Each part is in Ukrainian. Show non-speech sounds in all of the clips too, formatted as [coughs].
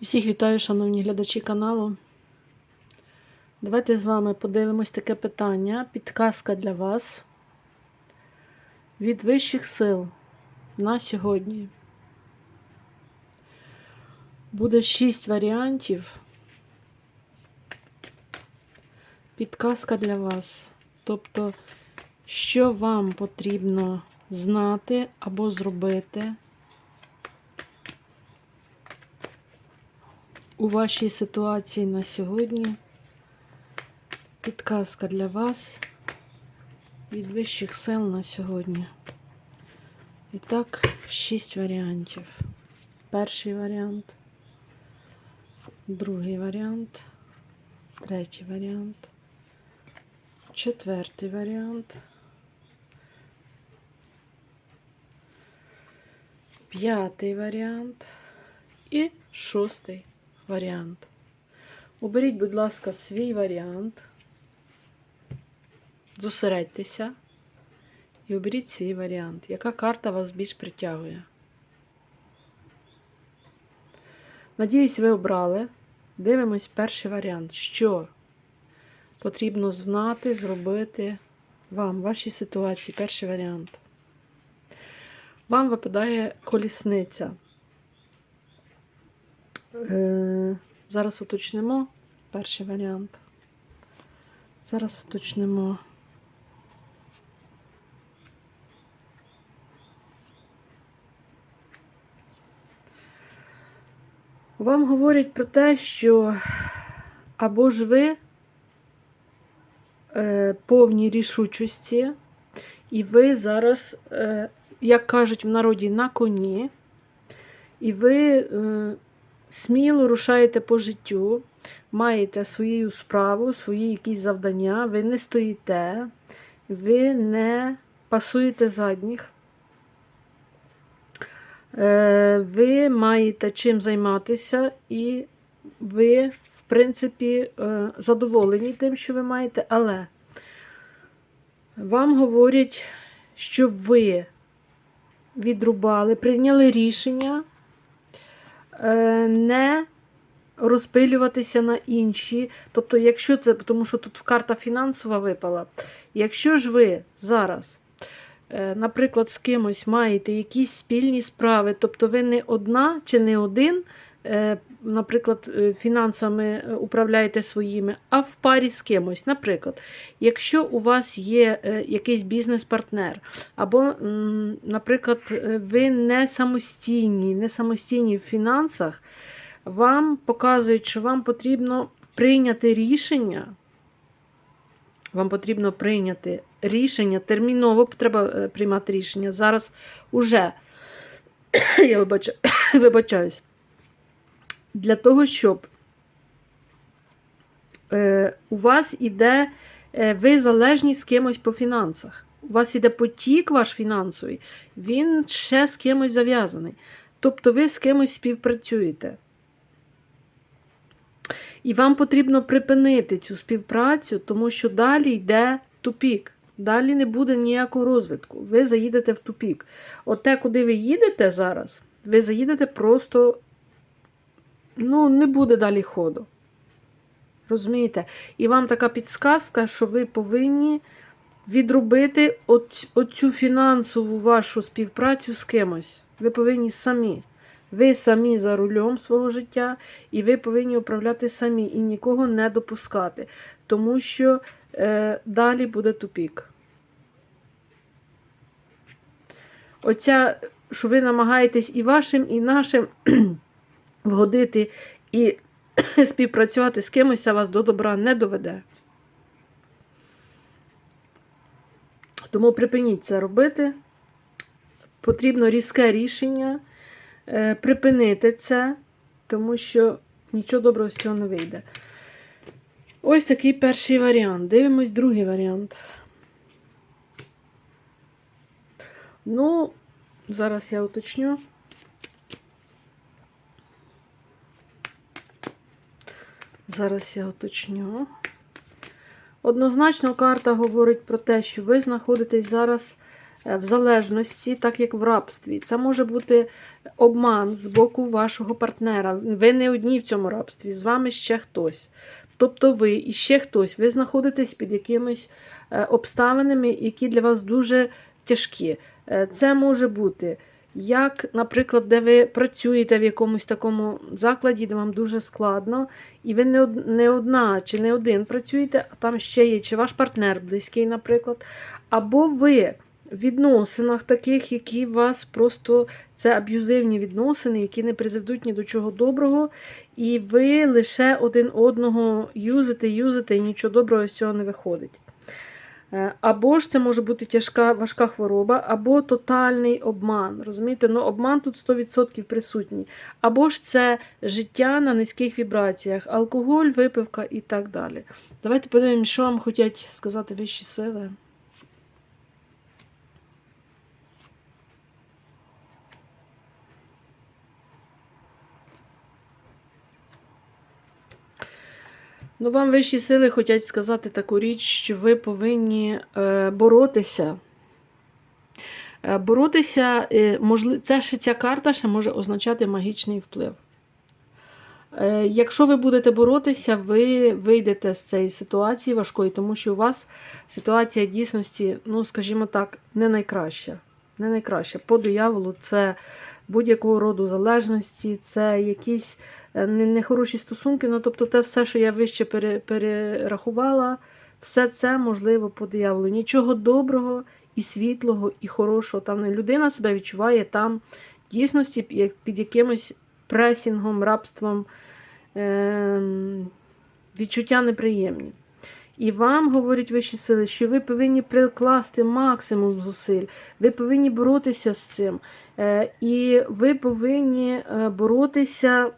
Всіх вітаю, шановні глядачі каналу. Давайте з вами подивимось таке питання. Підказка для вас від вищих сил на сьогодні. Буде шість варіантів. Підказка для вас. Тобто, що вам потрібно знати або зробити. У вашій ситуації на сьогодні підказка для вас від вищих сил на сьогодні. І так, шість варіантів. Перший варіант, другий варіант, третій варіант, четвертий варіант, п'ятий варіант і шостий варіант. Оберіть, будь ласка, свій варіант. Зосередьтеся і оберіть свій варіант. Яка карта вас більш притягує? Надіюсь, ви обрали. Дивимось перший варіант. Що потрібно знати, зробити вам в вашій ситуації? Перший варіант. Вам випадає колісниця. Е, Зараз уточнимо перший варіант. Зараз уточнимо. Вам говорять про те, що або ж ви е, повні рішучості, і ви зараз, е, як кажуть в народі, на коні, і ви. Е, сміло рушаєте по життю, маєте свою справу, свої якісь завдання, ви не стоїте, ви не пасуєте задніх. Е, ви маєте чим займатися, і ви, в принципі, е, задоволені тим, що ви маєте, але вам говорять, щоб ви відрубали, прийняли рішення. Е, не розпилюватися на інші. Тобто, якщо це, тому що тут карта фінансова випала, якщо ж ви зараз, е, наприклад, з кимось маєте якісь спільні справи, тобто ви не одна чи не один. Е, наприклад, фінансами управляєте своїми, а в парі з кимось. Наприклад, якщо у вас є якийсь бізнес-партнер, або, наприклад, ви не самостійні, не самостійні в фінансах, вам показують, що вам потрібно прийняти рішення. Вам потрібно прийняти рішення, терміново треба приймати рішення. Зараз уже [coughs] я [coughs] вибачаюсь для того, щоб е, у вас іде, е, ви залежні з кимось по фінансах. У вас іде потік ваш фінансовий, він ще з кимось зав'язаний. Тобто ви з кимось співпрацюєте. І вам потрібно припинити цю співпрацю, тому що далі йде тупік. Далі не буде ніякого розвитку. Ви заїдете в тупік. От те, куди ви їдете зараз, ви заїдете просто ну, не буде далі ходу. Розумієте? І вам така підсказка, що ви повинні відробити оцю фінансову вашу співпрацю з кимось. Ви повинні самі. Ви самі за рулем свого життя, і ви повинні управляти самі і нікого не допускати. Тому що е, далі буде тупік. Оця, що ви намагаєтесь і вашим, і нашим вгодити і [clears throat] співпрацювати з кимось, вас до добра не доведе. Тому припиніть це робити. Потрібно різке рішення, е, припинити це, тому що нічого доброго з цього не вийде. Ось такий перший варіант. Дивимось другий варіант. Ну, зараз я уточню. Зараз я уточню. Однозначно, карта говорить про те, що ви знаходитесь зараз е, в залежності, так як в рабстві. Це може бути обман з боку вашого партнера. Ви не одні в цьому рабстві, з вами ще хтось. Тобто ви і ще хтось, ви знаходитесь під якимись е, обставинами, які для вас дуже тяжкі. Е, Це може бути як, наприклад, де ви працюєте в якомусь такому закладі, де вам дуже складно, і ви не од- не одна чи не один працюєте, а там ще є, чи ваш партнер близький, наприклад, або ви в відносинах таких, які вас просто це аб'юзивні відносини, які не призведуть ні до чого доброго, і ви лише один одного юзите, юзите, і нічого доброго з цього не виходить. Е, Або ж це може бути тяжка, важка хвороба, або тотальний обман. Розумієте? Ну, обман тут 100% присутній. Або ж це життя на низьких вібраціях, алкоголь, випивка і так далі. Давайте подивимося, що вам хочуть сказати вищі сили. Ну, вам вищі сили хочуть сказати таку річ, що ви повинні е, боротися. Е, боротися, е, можли... це ще ця карта ще може означати магічний вплив. Е, якщо ви будете боротися, ви вийдете з цієї ситуації важкої, тому що у вас ситуація дійсності, ну, скажімо так, не найкраща. Не найкраща. По дияволу це будь-якого роду залежності, це якісь нехороші стосунки. Ну, тобто, те все, що я вище перерахувала, все це можливо по дияволу. Нічого доброго і світлого, і хорошого. Там людина себе відчуває там дійсності під якимось пресінгом, рабством, ем, відчуття неприємні. І вам говорять вищі сили, що ви повинні прикласти максимум зусиль, ви повинні боротися з цим. Е, і ви повинні е, боротися.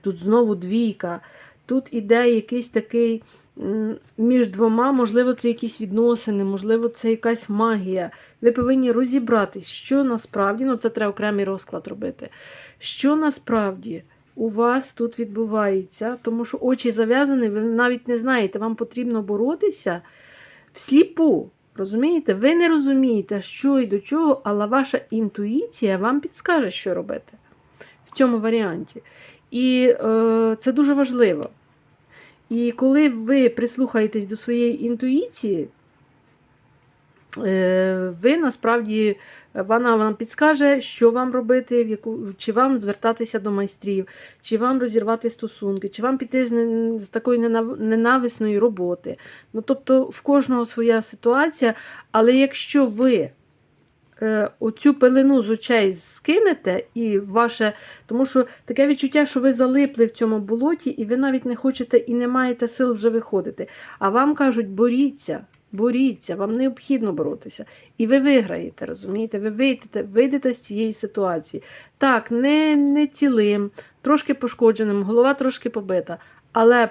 Тут знову двійка. Тут іде якийсь такий між двома, можливо, це якісь відносини, можливо, це якась магія. Ви повинні розібратись, що насправді, ну це треба окремий розклад робити. Що насправді у вас тут відбувається, тому що очі зав'язані, ви навіть не знаєте, вам потрібно боротися всліпу. Розумієте? Ви не розумієте, що і до чого, але ваша інтуїція вам підскаже, що робити в цьому варіанті. І е, це дуже важливо. І коли ви прислухаєтесь до своєї інтуїції, е, ви насправді вона вам підскаже, що вам робити, в яку, чи вам звертатися до майстрів, чи вам розірвати стосунки, чи вам піти з, з такої ненависної роботи. Ну, тобто в кожного своя ситуація, але якщо ви оцю пелену з очей скинете, і ваше, тому що таке відчуття, що ви залипли в цьому болоті, і ви навіть не хочете і не маєте сил вже виходити. А вам кажуть, боріться, боріться, вам необхідно боротися. І ви виграєте, розумієте? Ви вийдете, вийдете з цієї ситуації. Так, не, не цілим, трошки пошкодженим, голова трошки побита, але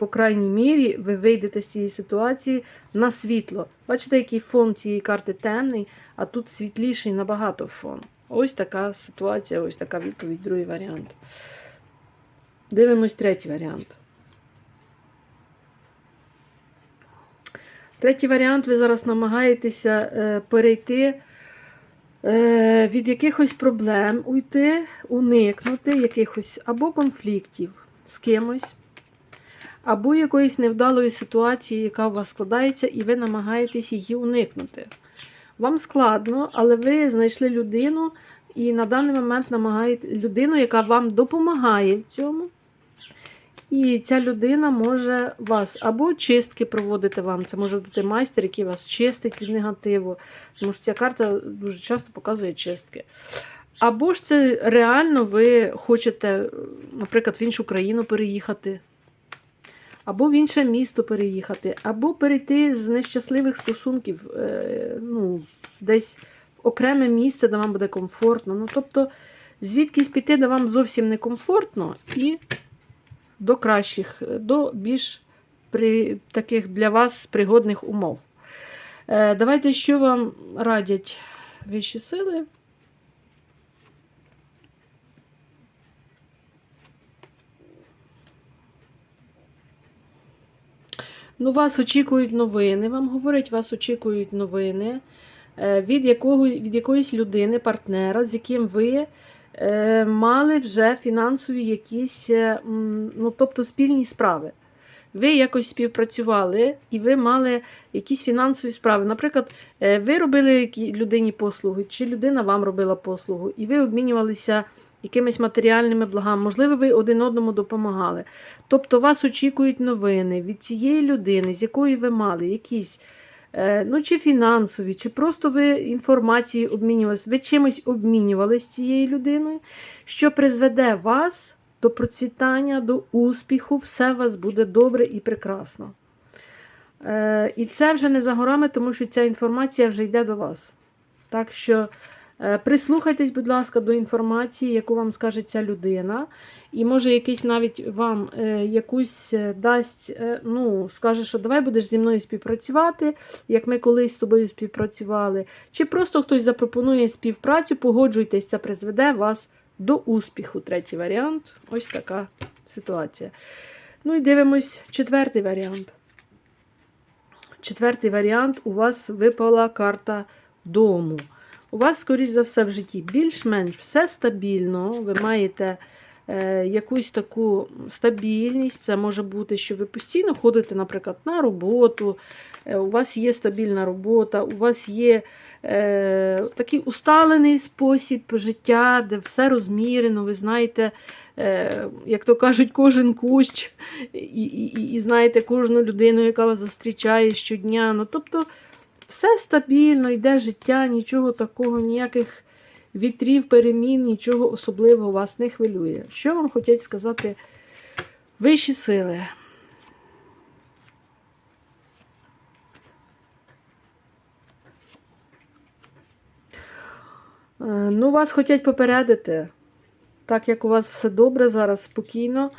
по крайній мірі ви вийдете з цієї ситуації на світло. Бачите, який фон цієї карти темний, а тут світліший набагато фон. Ось така ситуація, ось така відповідь, другий варіант. Дивимось третій варіант. Третій варіант, ви зараз намагаєтеся е, перейти е, від якихось проблем, уйти, уникнути якихось або конфліктів з кимось, або якоїсь невдалої ситуації, яка у вас складається, і ви намагаєтесь її уникнути. Вам складно, але ви знайшли людину і на даний момент намагаєте людину, яка вам допомагає в цьому. І ця людина може вас або чистки проводити вам. Це може бути майстер, який вас чистить від негативу. Тому що ця карта дуже часто показує чистки. Або ж це реально ви хочете, наприклад, в іншу країну переїхати, або в інше місто переїхати, або перейти з нещасливих стосунків е, ну, десь в окреме місце, де вам буде комфортно. Ну, тобто, звідкись піти, де вам зовсім не комфортно, і до кращих, до більш при, таких для вас пригодних умов. Е, давайте, що вам радять вищі сили. Ну, вас очікують новини. Вам говорять, вас очікують новини. е, від, якого, від якоїсь людини, партнера, з яким ви е, мали вже фінансові якісь, е, ну, тобто спільні справи. Ви якось співпрацювали і ви мали якісь фінансові справи. Наприклад, ви робили людині послуги, чи людина вам робила послугу, і ви обмінювалися якимись матеріальними благами. Можливо, ви один одному допомагали. Тобто вас очікують новини від цієї людини, з якою ви мали якісь. е, Ну, чи фінансові, чи просто ви інформацією обмінювалися, ви чимось обмінювалися з цією людиною, що призведе вас до процвітання, до успіху, все у вас буде добре і прекрасно. Е, І це вже не за горами, тому що ця інформація вже йде до вас. Так що прислухайтесь, будь ласка, до інформації, яку вам скаже ця людина. І може якийсь навіть вам е, якусь е, дасть, е, ну, скаже, що давай будеш зі мною співпрацювати, як ми колись з тобою співпрацювали. Чи просто хтось запропонує співпрацю, погоджуйтесь, це призведе вас до успіху. Третій варіант. Ось така ситуація. Ну і дивимось четвертий варіант. Четвертий варіант у вас випала карта дому. У вас, скоріш за все, в житті більш-менш все стабільно. Ви маєте е, якусь таку стабільність. Це може бути, що ви постійно ходите, наприклад, на роботу, е, у вас є стабільна робота, у вас є е, такий усталений спосіб життя, де все розмірено, ви знаєте, е, як то кажуть, кожен кущ, і, і, і, і знаєте кожну людину, яка вас зустрічає щодня. Ну, тобто, все стабільно, йде життя, нічого такого, ніяких вітрів, перемін, нічого особливого вас не хвилює. Що вам хочуть сказати вищі сили? Е, Ну, вас хочуть попередити, так як у вас все добре зараз, спокійно.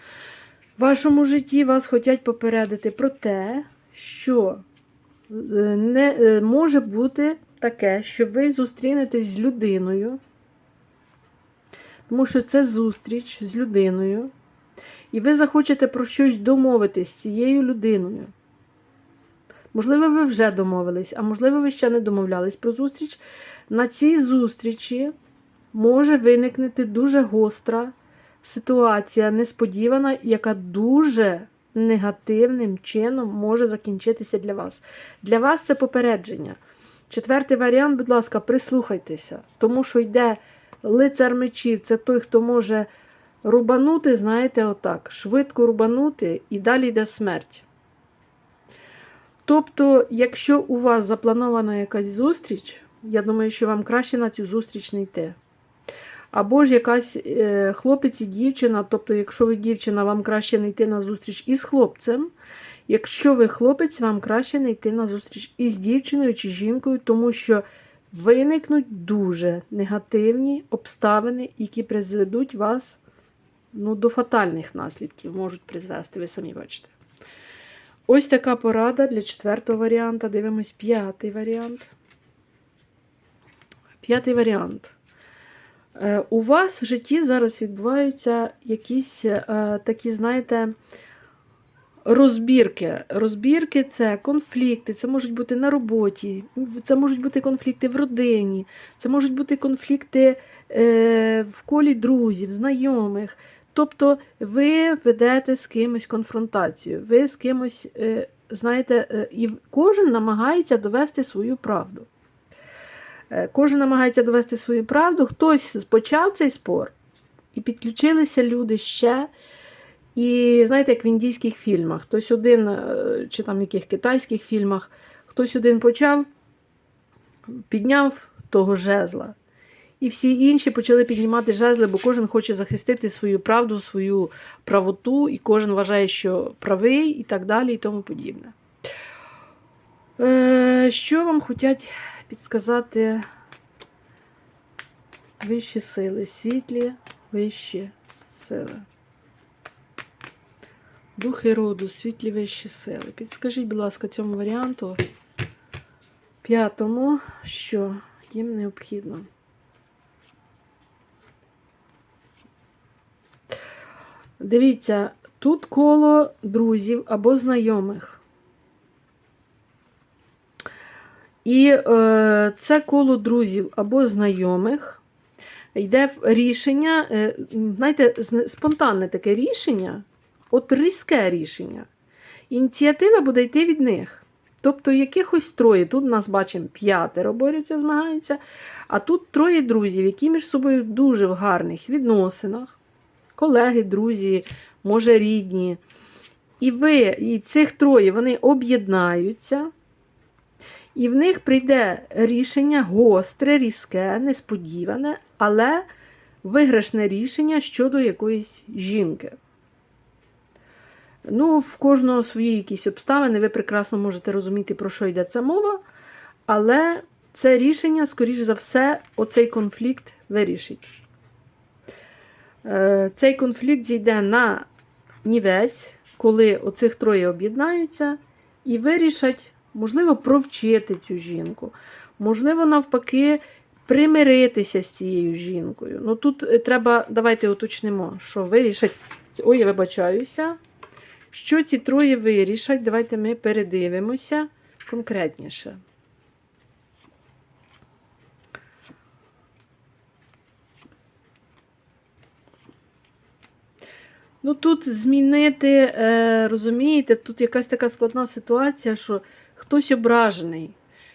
В вашому житті вас хочуть попередити про те, що не е, може бути таке, що ви зустрінетесь з людиною, тому що це зустріч з людиною, і ви захочете про щось домовитись з цією людиною. Можливо, ви вже домовились, а можливо, ви ще не домовлялись про зустріч. На цій зустрічі може виникнути дуже гостра ситуація, несподівана, яка дуже негативним чином може закінчитися для вас. Для вас це попередження. Четвертий варіант, будь ласка, прислухайтеся, тому що йде лицар мечів, це той, хто може рубанути, знаєте, отак, швидко рубанути, і далі йде смерть. Тобто, якщо у вас запланована якась зустріч, я думаю, що вам краще на цю зустріч не йти. Або ж якась е, хлопець і дівчина, тобто, якщо ви дівчина, вам краще не йти на зустріч із хлопцем. Якщо ви хлопець, вам краще не йти на зустріч із дівчиною чи жінкою, тому що виникнуть дуже негативні обставини, які призведуть вас ну, до фатальних наслідків, можуть призвести, ви самі бачите. Ось така порада для четвертого варіанта. Дивимось п'ятий варіант. П'ятий варіант. Е, У вас в житті зараз відбуваються якісь е, такі, знаєте, розбірки. Розбірки це конфлікти, це можуть бути на роботі, це можуть бути конфлікти в родині, це можуть бути конфлікти е, в колі друзів, знайомих. Тобто ви ведете з кимось конфронтацію, ви з кимось, знаєте, і кожен намагається довести свою правду. Е, Кожен намагається довести свою правду, хтось почав цей спор, і підключилися люди ще. І знаєте, як в індійських фільмах, хтось один, е, чи там в яких китайських фільмах, хтось один почав, підняв того жезла. І всі інші почали піднімати жезли, бо кожен хоче захистити свою правду, свою правоту, і кожен вважає, що правий, і так далі, і тому подібне. Е, Що вам хочуть підсказати вищі сили, світлі вищі сили? Духи роду, світлі вищі сили. Підскажіть, будь ласка, цьому варіанту п'ятому, що їм необхідно. Дивіться, тут коло друзів або знайомих. І е, це коло друзів або знайомих. Йде рішення, е, знаєте, спонтанне таке рішення, от різке рішення. Ініціатива буде йти від них. Тобто якихось троє. Тут нас бачимо п'ятеро борються, змагаються, а тут троє друзів, які між собою дуже в гарних відносинах. Колеги, друзі, може рідні. І ви, і цих троє вони об'єднаються, і в них прийде рішення гостре, різке, несподіване, але виграшне рішення щодо якоїсь жінки. Ну, в кожного свої якісь обставини, ви прекрасно можете розуміти, про що йдеться мова, але це рішення, скоріш за все, оцей конфлікт вирішить. Е, Цей конфлікт зійде на нівець, коли оцих троє об'єднаються і вирішать, можливо, провчити цю жінку, можливо, навпаки, примиритися з цією жінкою. Ну тут е, треба, давайте уточнимо, що вирішать. Ой, я вибачаюся. Що ці троє вирішать? Давайте ми передивимося конкретніше. Ну, тут змінити, е, розумієте, тут якась така складна ситуація, що хтось ображений.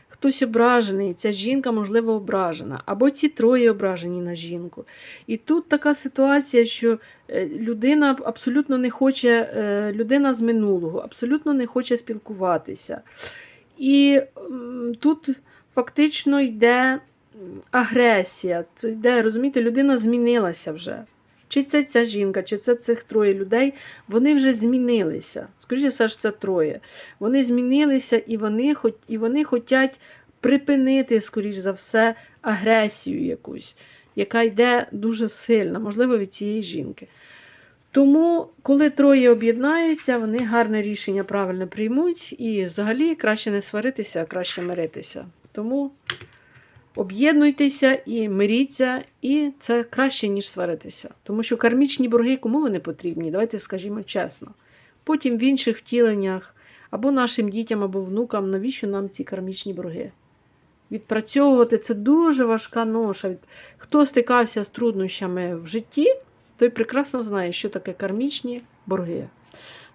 Хтось ображений, ця жінка, можливо, ображена, або ці троє ображені на жінку. І тут така ситуація, що е, людина абсолютно не хоче, е, людина з минулого, абсолютно не хоче спілкуватися. І тут фактично йде агресія, це йде, розумієте, людина змінилася вже. Чи це ця жінка, чи це цих троє людей, вони вже змінилися. Скоріше все ж це троє. Вони змінилися і вони, і вони хочуть припинити, скоріш за все, агресію якусь, яка йде дуже сильна, можливо, від цієї жінки. Тому, коли троє об'єднаються, вони гарне рішення правильно приймуть, і взагалі краще не сваритися, а краще миритися. Тому об'єднуйтеся і миріться, і це краще, ніж сваритися. Тому що кармічні борги кому вони потрібні? Давайте скажімо чесно. Потім в інших втіленнях або нашим дітям, або внукам, навіщо нам ці кармічні борги? Відпрацьовувати це дуже важка ноша. Хто стикався з труднощами в житті, той прекрасно знає, що таке кармічні борги.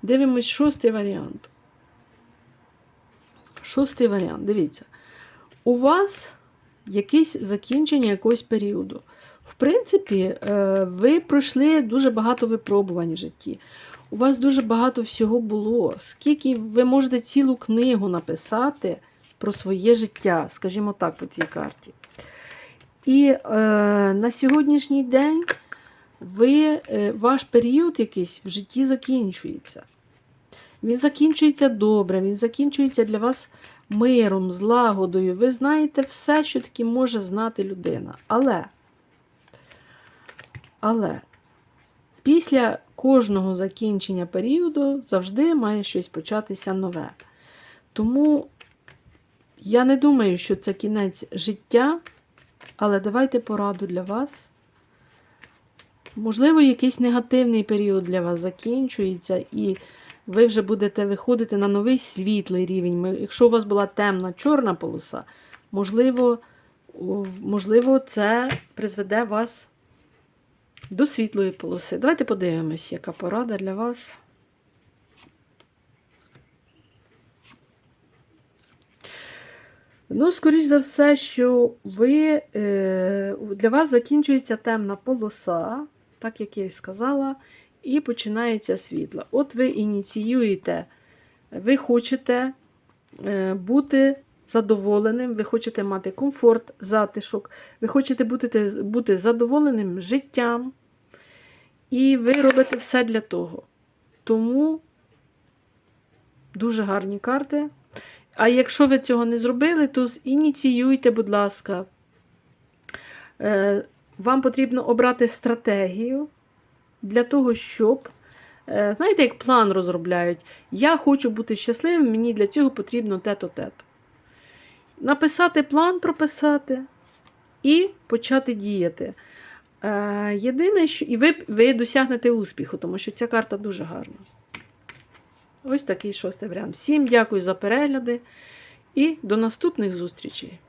Дивимось шостий варіант. Шостий варіант. Дивіться. У вас якесь закінчення якогось періоду. В принципі, е, ви пройшли дуже багато випробувань в житті. У вас дуже багато всього було. Скільки ви можете цілу книгу написати про своє життя, скажімо так, по цій карті. І е, на сьогоднішній день ви, е, ваш період якийсь в житті закінчується. Він закінчується добре, він закінчується для вас миром, злагодою. Ви знаєте все, що таки може знати людина. Але, але після кожного закінчення періоду завжди має щось початися нове. Тому я не думаю, що це кінець життя, але давайте пораду для вас. Можливо, якийсь негативний період для вас закінчується, і ви вже будете виходити на новий світлий рівень. Якщо у вас була темна чорна полоса, можливо, можливо, це призведе вас до світлої полоси. Давайте подивимось, яка порада для вас. Ну, скоріш за все, що ви, е, для вас закінчується темна полоса, так як я і сказала, і починається світло. От ви ініціюєте, ви хочете е, бути задоволеним, ви хочете мати комфорт, затишок, ви хочете бути, бути задоволеним життям, і ви робите все для того. Тому дуже гарні карти. А якщо ви цього не зробили, то ініціюйте, будь ласка. Е, Вам потрібно обрати стратегію для того, щоб, е, знаєте, як план розробляють. Я хочу бути щасливим, мені для цього потрібно те-то, те-то. Написати план, прописати і почати діяти. Е, Єдине, що і ви, ви досягнете успіху, тому що ця карта дуже гарна. Ось такий шостий варіант. Всім дякую за перегляди. І до наступних зустрічей!